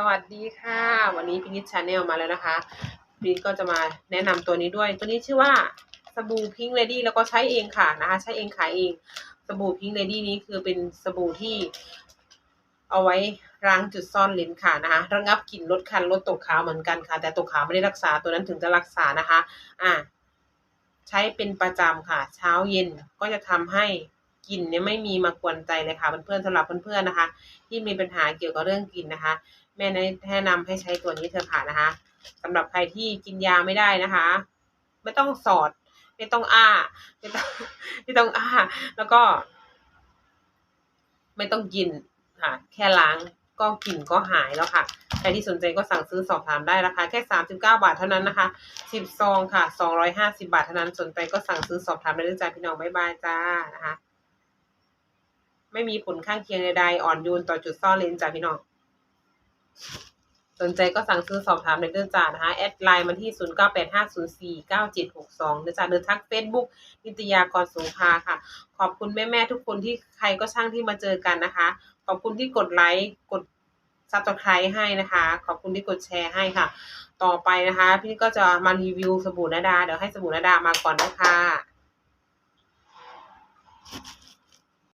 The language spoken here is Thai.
สวัสดีค่ะ วันนี้พินิชชาแนลมาแล้วนะคะพินิชก็จะมาแนะนำตัวนี้ด้วย ตัวนี้ชื่อว่าสบู่พิงเลดี้แล้วก็ใช้เองค่ะนะคะ ใช้เองขายเอง สบู่พิงเลดี้นี้คือเป็นสบู่ที่ เอาไว้ล้างจุดซ่อนเลนค่ะนะคะระงับกลิ่นลดคันลดตกขาวเหมือนกันค่ะ แต่ตกขาวไม่ได้รักษาตัวนั้นถึงจะรักษานะคะ อ่า ใช้เป็นประจำค่ะ เช้าเย็นก็จะทำให้ กลิ่นเนี่ยไม่มีมากวนใจเลยค่ะเพื่อนๆสำหรับเพื่อนๆนะคะ ที่มีปัญหาเกี่ยวกับเรื่องกลิ่นนะคะ แม่แนะนำให้ใช้ตัวนี้เถอะค่ะนะคะสำหรับใครที่กินยาไม่ได้นะคะ ไม่ต้องสอด ไม่ต้องอ้า ไม่ต้องไม่ต้องอ้า แล้วก็ ไม่ต้องกินค่ะ แค่ล้างก็กลิ่นก็หายแล้วค่ะ ใครที่สนใจก็สั่งซื้อสอบถามได้ราคาแค่สามสิบเก้าบาทเท่านั้นนะคะสิบซองค่ะสองร้อยห้าสิบาทเท่านั้น สนใจก็สั่งซื้อสอบถามได้เลยจ้าพี่น้อง บ๊ายบายจ้านะคะ ไม่มีผลข้างเคียงใดๆ อ่อนโยนต่อจุดซ่อนเลนจ้าพี่น้อง สนใจก็สั่งซื้อสอบถามในเดือนจ่านะคะ แอดไลน์มาที่ 0 9 8 5 0 4 9 7 6 2เดือนจ่าเดินทักเฟซบุ๊กนิตยากรสงคราค่ะ ขอบคุณแม่ ๆ ทุกคนที่ใครก็ช่างที่มาเจอกันนะคะ ขอบคุณที่กดไลค์กดซับสไครต์ให้นะคะ ขอบคุณที่กดแชร์ให้ค่ะ ต่อไปนะคะ พี่ก็จะมารีวิวสบู่นาดา เดี๋ยวให้สบู่นาดามาก่อนนะคะ